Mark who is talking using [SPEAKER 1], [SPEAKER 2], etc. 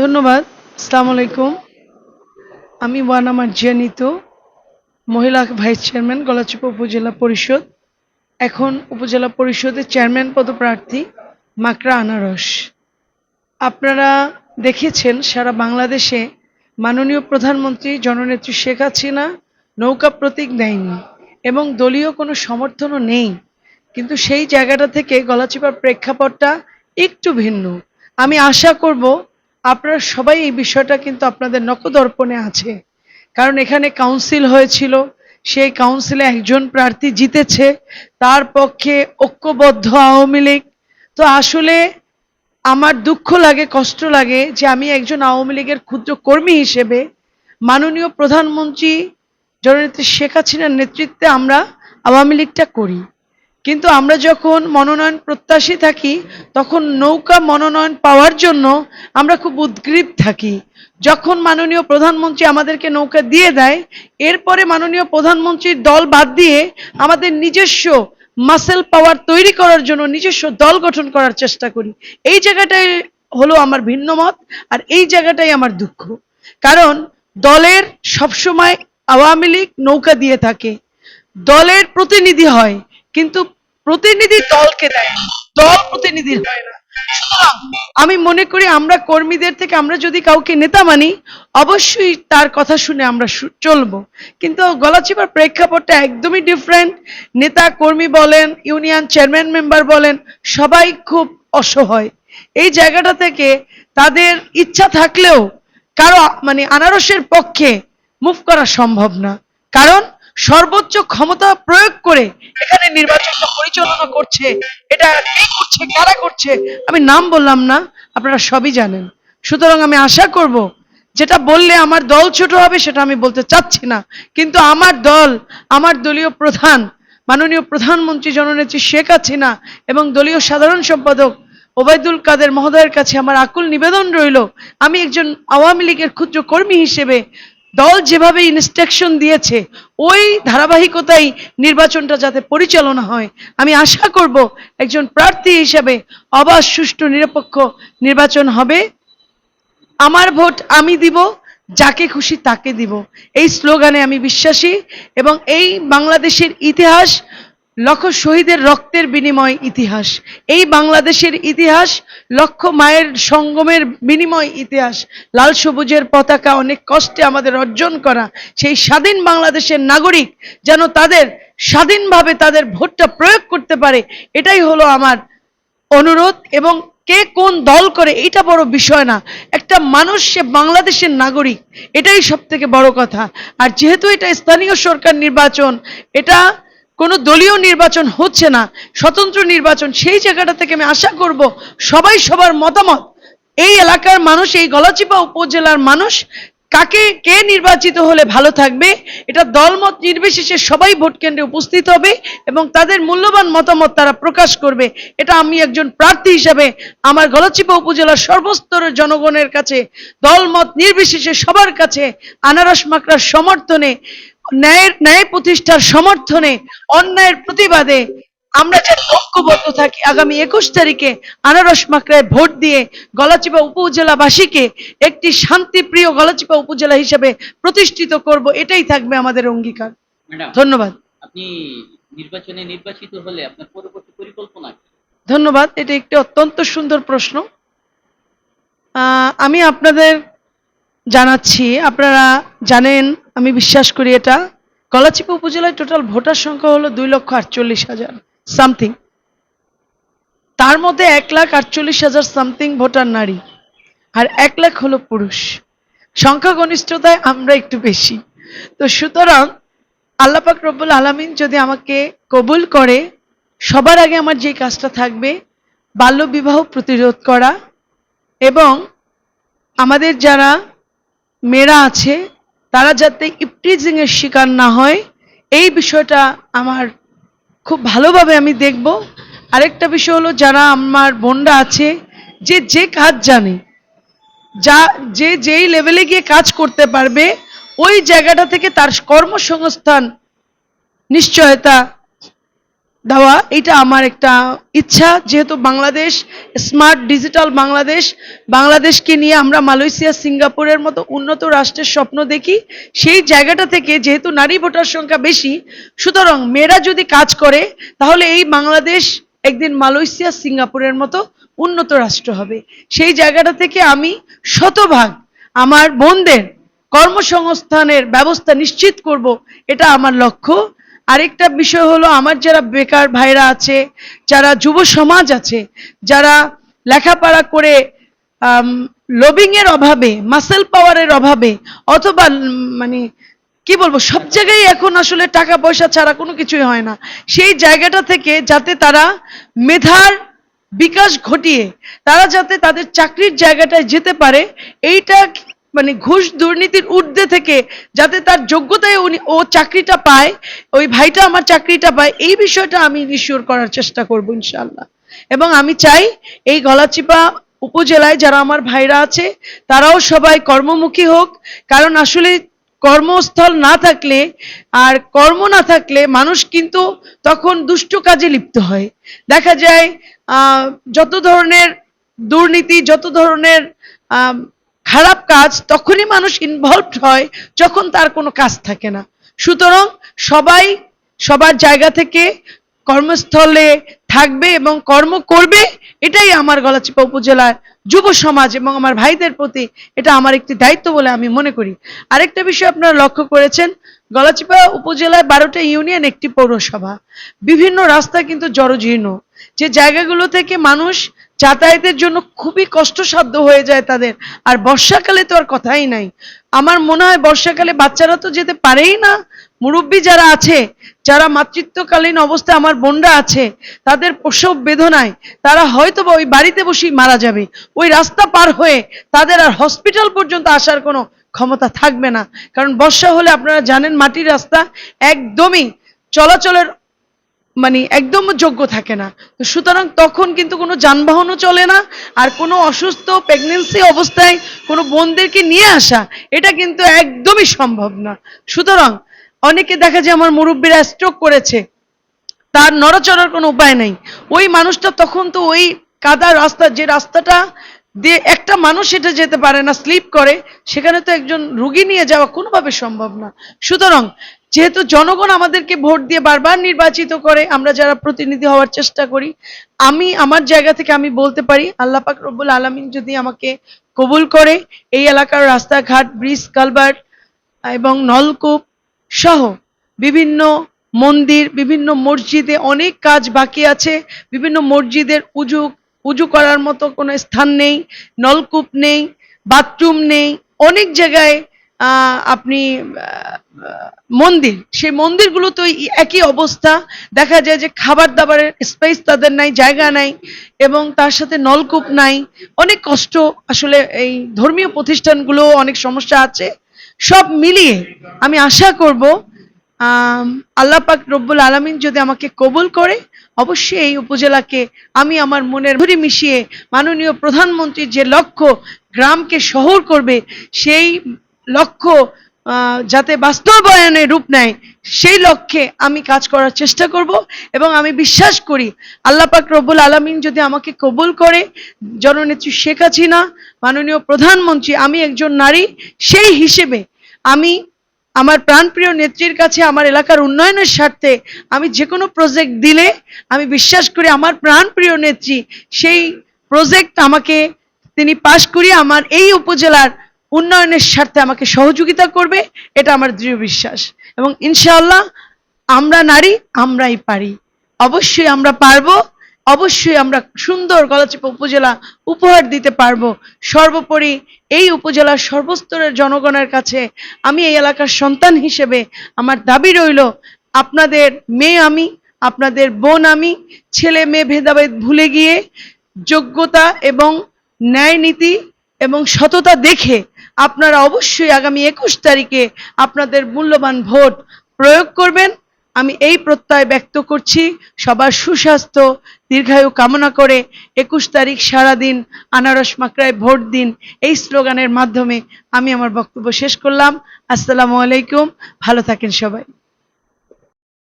[SPEAKER 1] ধন্যবাদ, আসসালামু আলাইকুম। আমি ওয়ানা মার্জিয়া নিতু মহিলা ভাইস চেয়ারম্যান, গলাচিপা উপজেলা পরিষদ। এখন উপজেলা পরিষদের চেয়ারম্যান পদপ্রার্থী মাকড়া আনারস। আপনারা দেখেছেন, সারা বাংলাদেশে মাননীয় প্রধানমন্ত্রী জননেত্রী শেখ হাসিনা নৌকা প্রতীক দেয়নি এবং দলীয় কোনো সমর্থনও নেই। কিন্তু সেই জায়গাটা থেকে গলাচিপার প্রেক্ষাপটটা একটু ভিন্ন। আমি আশা করব আপনারা সবাই এই বিষয়টা কিন্তু আপনাদের নকদর্পণে আছে। কারণ এখানে কাউন্সিল হয়েছিল, সেই কাউন্সিলে একজন প্রার্থী জিতেছে, তার পক্ষে ঐক্যবদ্ধ আওয়ামী লীগ। তো আসলে আমার দুঃখ লাগে, কষ্ট লাগে যে আমি একজন আওয়ামী লীগের ক্ষুদ্র কর্মী হিসেবে মাননীয় প্রধানমন্ত্রী জননেত্রী শেখ হাসিনার নেতৃত্বে আমরা আওয়ামী লীগটা করি। কিন্তু আমরা যখন মনোনয়ন প্রত্যাশী থাকি, তখন নৌকা মনোনয়ন পাওয়ার জন্য আমরা খুব উদ্গ্রীব থাকি। যখন মাননীয় প্রধানমন্ত্রী আমাদেরকে নৌকা দিয়ে দেয়, এরপরে মাননীয় প্রধানমন্ত্রীর দল বাদ দিয়ে আমাদের নিজস্ব মাসেল পাওয়ার তৈরি করার জন্য, নিজস্ব দল গঠন করার চেষ্টা করি। এই জায়গাটাই হলো আমার ভিন্ন মত, আর এই জায়গাটাই আমার দুঃখ। কারণ দলের সবসময় আওয়ামী লীগ নৌকা দিয়ে থাকে। দলের প্রতিনিধি হয়, কিন্তু প্রতিনিধি দলকে দেয় দল প্রতিনিধির হয় না। আমি মনে করি আমরা কর্মীদের থেকে আমরা যদি কাউকে নেতা মানি, অবশ্যই তার কথা শুনে আমরা চলবো। কিন্তু গলাচিপার প্রেক্ষাপটটা একদমই ডিফারেন্ট নেতা কর্মী বলেন, ইউনিয়ন চেয়ারম্যান মেম্বার বলেন, সবাই খুব অসহায়। এই জায়গাটা থেকে তাদের ইচ্ছা থাকলেও কারও মানে আনারসের পক্ষে মুভ করা সম্ভব না। কারণ সর্বোচ্চ ক্ষমতা প্রয়োগ করে এখানে নির্বাচনটা পরিচালনা করছে, এটা কে করছে, কারা করছে, আমি নাম বললাম না, আপনারা সবই জানেন। সুতরাং আমি আশা করব, যেটা বললে আমার দল ছোট হবে সেটা আমি বলতে চাচ্ছি না, কিন্তু আমার দল, আমার দলীয় প্রধান, মাননীয় প্রধানমন্ত্রী জননেত্রী শেখ হাসিনা এবং দলীয় সাধারণ সম্পাদক ওবায়দুল কাদের মহোদয়ের কাছে আমার আকুল নিবেদন রইল, আমি একজন আওয়ামী লীগের ক্ষুদ্র কর্মী হিসেবে দল যেভাবে ইনস্ট্রাকশন দিয়েছে, ওই ধারাবাহিকতাই নির্বাচনটা যাতে পরিচালনা হয়। আমি আশা করব একজন প্রার্থী হিসাবে অবাধ, সুষ্ঠু, নিরপেক্ষ নির্বাচন হবে। আমার ভোট আমি দিব, যাকে খুশি তাকে দিব। এই স্লোগানে আমি বিশ্বাসী এবং এই বাংলাদেশের ইতিহাস লক্ষ শহীদের রক্তের বিনিময় ইতিহাস। এই বাংলাদেশের ইতিহাস লক্ষ মায়ের সঙ্গমের বিনিময় ইতিহাস। লাল সবুজের পতাকা অনেক কষ্টে আমাদের অর্জন করা। সেই স্বাধীন বাংলাদেশের নাগরিক যেন তাদের স্বাধীনভাবে তাদের ভোটটা প্রয়োগ করতে পারে, এটাই হলো আমার অনুরোধ। এবং কে কোন দল করে এটা বড় বিষয় না। একটা মানুষ সে বাংলাদেশের নাগরিক, এটাই সব থেকে বড় কথা। আর যেহেতু এটা স্থানীয় সরকার নির্বাচন, এটা কোনো দলীয় নির্বাচন হচ্ছে না, স্বতন্ত্র নির্বাচন, সেই জায়গাটা থেকে আমি আশা করব সবাই সবার মতামত। এই এলাকার মানুষ, এই গলাচিপা উপজেলার মানুষ, কাকে, কে নির্বাচিত হলে ভালো থাকবে, এটা দলমত নির্বিশেষে সবাই ভোট কেন্দ্রে উপস্থিত হবে এবং তাদের মূল্যবান মতামত তারা প্রকাশ করবে। এটা আমি একজন প্রার্থী হিসাবে আমার গলাচিপা উপজেলার সর্বস্তরের জনগণের কাছে দলমত নির্বিশেষে সবার কাছে আনারস মাকড়ার সমর্থনে ন্যায়ের ন্যায় প্রতিষ্ঠার সমর্থনে অন্যায়ের প্রতিবাদে আমরা যাতে ঐক্যবদ্ধ থাকি আগামী একুশ তারিখে আনারস মাকড়ায় ভোট দিয়ে গলাচিপা উপজেলাবাসীকে একটি শান্তিপ্রিয় গলাচিপা উপজেলা হিসেবে প্রতিষ্ঠিত করব এটাই থাকবে আমাদের অঙ্গীকার। ধন্যবাদ।
[SPEAKER 2] আপনি নির্বাচনে নির্বাচিত হলে আপনার পরবর্তী পরিকল্পনা
[SPEAKER 1] ধন্যবাদ এটা একটি অত্যন্ত সুন্দর প্রশ্ন। আহ, আমি আপনাদের জানাচ্ছি, আপনারা জানেন, আমি বিশ্বাস করি এটা। গলাচিপা উপজেলায় টোটাল ভোটার সংখ্যা হলো দুই লক্ষ আটচল্লিশ হাজার, সামথিং। তার মধ্যে এক লাখ আটচল্লিশ হাজার সামথিং ভোটার নারী, আর এক লাখ হলো পুরুষ। সংখ্যাগরিষ্ঠতায় আমরা একটু বেশি। তো সুতরাং আল্লাপাক রব্বুল আলামিন যদি আমাকে কবুল করে, সবার আগে আমার যে কাজটা থাকবে, বাল্যবিবাহ প্রতিরোধ করা এবং আমাদের যারা মেয়েরা আছে, তারা যাতে ইপটিজিং এর শিকার না হয়, এই বিষয়টা আমার খুব ভালোভাবে আমি দেখব। আরেকটা বিষয় হলো, যারা আমার বোনরা আছে, যে যে কাজ জানে, যা, যে যেই লেভেলে গিয়ে কাজ করতে পারবে, ওই জায়গাটা থেকে তার কর্মসংস্থান, নিশ্চয়তা দেওয়া, এটা আমার একটা ইচ্ছা। যেহেতু বাংলাদেশ, স্মার্ট ডিজিটাল বাংলাদেশ, বাংলাদেশকে নিয়ে আমরা মালয়েশিয়া, সিঙ্গাপুরের মতো উন্নত রাষ্ট্রের স্বপ্ন দেখি, সেই জায়গাটা থেকে যেহেতু নারী ভোটার সংখ্যা বেশি, সুতরাং মেয়েরা যদি কাজ করে, তাহলে এই বাংলাদেশ একদিন মালয়েশিয়া, সিঙ্গাপুরের মতো উন্নত রাষ্ট্র হবে। সেই জায়গাটা থেকে আমি শতভাগ আমার বোনদের কর্মসংস্থানের ব্যবস্থা নিশ্চিত করব, এটা আমার লক্ষ্য। আরেকটা বিষয় হলো, আমার যারা বেকার ভাইরা আছে, যারা যুব সমাজ আছে, যারা লেখাপড়া করে লবিং এর অভাবে মাসেল পাওয়ারের অভাবে, অথবা মানে কি বলব, সব জায়গায় এখন আসলে টাকা পয়সা ছাড়া কোনো কিছুই হয় না। সেই জায়গাটা থেকে যাতে তারা মেধার বিকাশ ঘটিয়ে, তারা যাতে তাদের চাকরির জায়গাটায় যেতে পারে, এইটা মানে ঘুষ দুর্নীতির ঊর্ধ্বে থেকে যাতে তার যোগ্যতায় উনি ও চাকরিটা পায়, ওই ভাইটা আমার চাকরিটা পায়, এই বিষয়টা আমি নিশ্চয় করার চেষ্টা করব ইনশাআল্লাহ। এবং আমি চাই এই গলাচিপা উপজেলায় যারা আমার ভাইরা আছে, তারাও সবাই কর্মমুখী হোক। কারণ আসলে কর্মস্থল না থাকলে আর কর্ম না থাকলে মানুষ কিন্তু তখন দুষ্ট কাজে লিপ্ত হয়। দেখা যায় যত ধরনের দুর্নীতি, যত ধরনের খারাপ কাজ তখনই মানুষ ইনভলভড হয় যখন তার কোনো কাজ থাকে না। সুতরাং সবাই সবার জায়গা থেকে কর্মস্থলে থাকবে এবং কর্ম করবে, এটাই আমার গলাচিপা উপজেলার যুব সমাজ এবং আমার ভাইদের প্রতি এটা আমার একটি দায়িত্ব বলে আমি মনে করি। আরেকটা বিষয় আপনারা লক্ষ্য করেছেন, গলাচিপা উপজেলায় বারোটা ইউনিয়ন একটি পৌরসভা। বিভিন্ন রাস্তা কিন্তু জরজীর্ণ। যে জায়গাগুলো থেকে মানুষ যাতায়াতের জন্য খুবই কষ্টসাধ্য হয়ে যায় তাদের। আর বর্ষাকালে তো আর কথাই নাই। আমার মনে হয় বর্ষাকালে বাচ্চারা তো যেতে পারেই না। মুরব্বী যারা আছে, যারা মাতৃত্বকালীন অবস্থায় আমার বোনরা আছে, তাদের প্রসব বেদনায় তারা হয়তো বা ওই বাড়িতে বসেই মারা যাবে। ওই রাস্তা পার হয়ে তাদের আর হসপিটাল পর্যন্ত আসার কোনো ক্ষমতা থাকবে না। কারণ বর্ষা হলে আপনারা জানেন মাটির রাস্তা একদমই চলাচলের মানে একদম যোগ্য থাকে না। সুতরাং তখন কিন্তু কোনো যানবাহনও চলে না, আর কোনো অসুস্থ প্রেগনেন্সি অবস্থায় কোনো বোনদেরকে নিয়ে আসা, এটা কিন্তু একদমই সম্ভব না। সুতরাং অনেকে দেখা যায় আমার মুরব্বীরা স্ট্রোক করেছে, তার নড়াচড়ার কোনো উপায় নেই। ওই মানুষটা তখন তো ওই কাদা রাস্তা, যে রাস্তাটা দিয়ে একটা মানুষ সেটা যেতে পারে না স্লিপ করে, সেখানে তো একজন রুগী নিয়ে যাওয়া কোনোভাবে সম্ভব না। সুতরাং যেহেতু জনগণ আমাদেরকে ভোট দিয়ে বারবার নির্বাচিত করে, আমরা যারা প্রতিনিধি হওয়ার চেষ্টা করি, আমি আমার জায়গা থেকে আমি বলতে পারি, আল্লাহ পাক রব্বুল আলমিন যদি আমাকে কবুল করে, এই এলাকার রাস্তাঘাট, ব্রিজ কালভার্ট এবং নলকূপ সহ বিভিন্ন মন্দির, বিভিন্ন মসজিদে অনেক কাজ বাকি আছে, বিভিন্ন মসজিদের উজু উজু করার মতো কোনো স্থান নেই, নলকূপ নেই, বাথরুম নেই, অনেক জায়গায় আপনি মন্দির, সেই মন্দিরগুলো তো একই অবস্থা। দেখা যায় যে খাবার দাবারের স্পেস তাদের নাই, জায়গা নাই, এবং তার সাথে নলকূপ নাই। অনেক কষ্ট। আসলে এই ধর্মীয় প্রতিষ্ঠানগুলো অনেক সমস্যা আছে। সব মিলিয়ে আমি আশা করব আল্লাহ পাক রব্বুল আলমিন যদি আমাকে কবুল করে, অবশ্যই এই উপজেলাকে আমি আমার মনের ভরি মিশিয়ে মাননীয় প্রধানমন্ত্রীর যে লক্ষ্য গ্রামকে শহর করবে, সেই লক্ষ্য যাতে বাস্তবায়নে রূপ নেয়, সেই লক্ষ্যে আমি কাজ করার চেষ্টা করব এবং আমি বিশ্বাস করি আল্লাহ পাক রব্বুল আলমিন যদি আমাকে কবুল করে, জননেত্রী শেখ হাসিনা, মাননীয় প্রধানমন্ত্রী, আমি একজন নারী, সেই হিসেবে আমি আমার প্রাণপ্রিয় নেত্রীর কাছে, আমার এলাকার উন্নয়নের স্বার্থে আমি যে কোনো প্রজেক্ট দিলে আমি বিশ্বাস করি আমার প্রাণপ্রিয় নেত্রী, সেই প্রজেক্ট আমাকে তিনি পাশ করিয়ে আমার এই উপজেলার উন্নয়নের স্বার্থে আমাকে সহযোগিতা করবে, এটা আমার দৃঢ় বিশ্বাস। এবং ইনশাআল্লাহ আমরা নারী, আমরাই পারি। অবশ্যই আমরা পারব, অবশ্যই আমরা সুন্দর গলাচিপা উপজেলা উপহার দিতে পারব। সর্বোপরি এই উপজেলার সর্বস্তরের জনগণের কাছে আমি এই এলাকার সন্তান হিসেবে আমার দাবি রইল, আপনাদের মেয়ে আমি, আপনাদের বোন আমি, ছেলে মেয়ে ভেদাভেদ ভুলে গিয়ে যোগ্যতা এবং ন্যায় নীতি এবং সততা দেখে আপনারা অবশ্যই আগামী একুশ তারিখে আপনাদের মূল্যবান ভোট প্রয়োগ করবেন। আমি এই প্রত্যয় ব্যক্ত করছি। সবার সুস্বাস্থ্য, দীর্ঘায়ু কামনা করে একুশ তারিখ সারাদিন আনারস মাকড়ায় ভোট দিন এই স্লোগানের মাধ্যমে আমি আমার বক্তব্য শেষ করলাম। আসসালামু আলাইকুম। ভালো থাকেন সবাই।